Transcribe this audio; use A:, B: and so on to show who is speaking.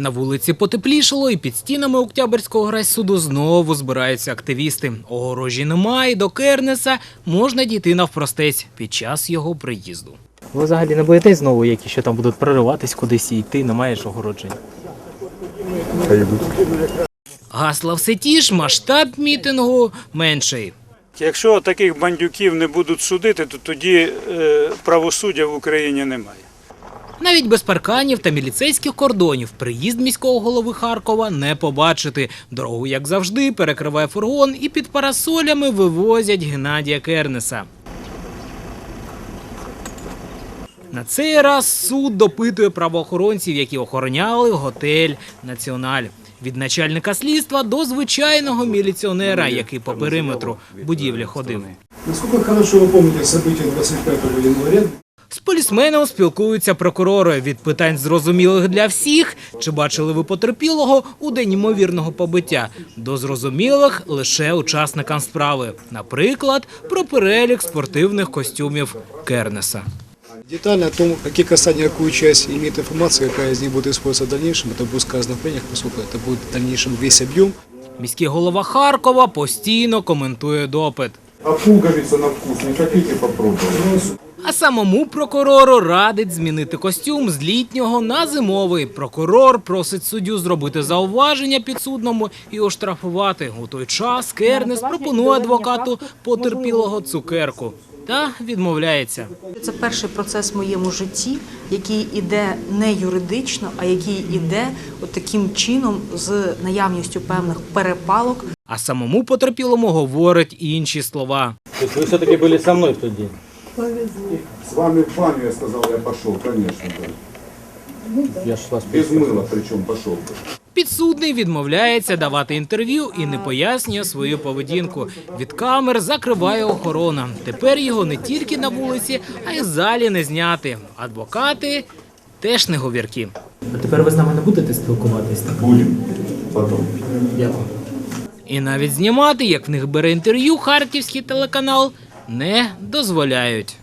A: На вулиці потеплішало, і під стінами Октябрьського райсуду знову збираються активісти. Огорожі немає, до Кернеса можна дійти навпростець під час його приїзду. Ви взагалі не боїтесь знову, які що там будуть прориватись кудись і йти, немає ж огороджень? Гасла все ті ж, масштаб мітингу менший.
B: Якщо таких бандюків не будуть судити, то тоді е, правосуддя в Україні немає.
A: Навіть без парканів та міліцейських кордонів приїзд міського голови Харкова не побачити. Дорогу, як завжди, перекриває фургон і під парасолями вивозять Геннадія Кернеса. На цей раз суд допитує правоохоронців, які охороняли готель Національ. Від начальника слідства до звичайного міліціонера, який по периметру будівлі ходив.
C: Насколько хорошо вы помните события 25 января
A: З полісменом спілкуються прокурори від питань зрозумілих для всіх, чи бачили ви потерпілого у день ймовірного побиття, до зрозумілих лише учасникам справи. Наприклад, про перелік спортивних костюмів Кернеса.
C: Детально о том, какие касания, какую часть имеет информация, какая из них будет использоваться в дальнейшем, это будет сказано в прениях, поскольку это будет в дальнейшем весь объем.
A: Міський голова Харкова постійно коментує допит.
D: А пуговицы на вкус не хотите попробовать?
A: А самому прокурору радить змінити костюм з літнього на зимовий. Прокурор просить суддю зробити зауваження підсудному і оштрафувати. У той час Кернес пропонує адвокату потерпілого цукерку та відмовляється.
E: Це перший процес в моєму житті, який іде не юридично, а який іде от таким чином з наявністю певних перепалок.
A: А самому потерпілому говорить інші слова.
F: То есть все-таки были со мной в тот день?
D: С вами в баню, я сказал, я пошел, конечно. Да.
F: Я ж вас
D: Без мыла причем пошел. бы.
A: Підсудний відмовляється давати інтерв'ю і не пояснює свою поведінку. Від камер закриває охорона. Тепер його не тільки на вулиці, а й в залі не зняти. Адвокати теж не говірки. А тепер ви з нами не будете спілкуватись? Так?
D: Будем потом.
A: Дякую. І навіть знімати, як в них бере інтерв'ю харківський телеканал, не дозволяють.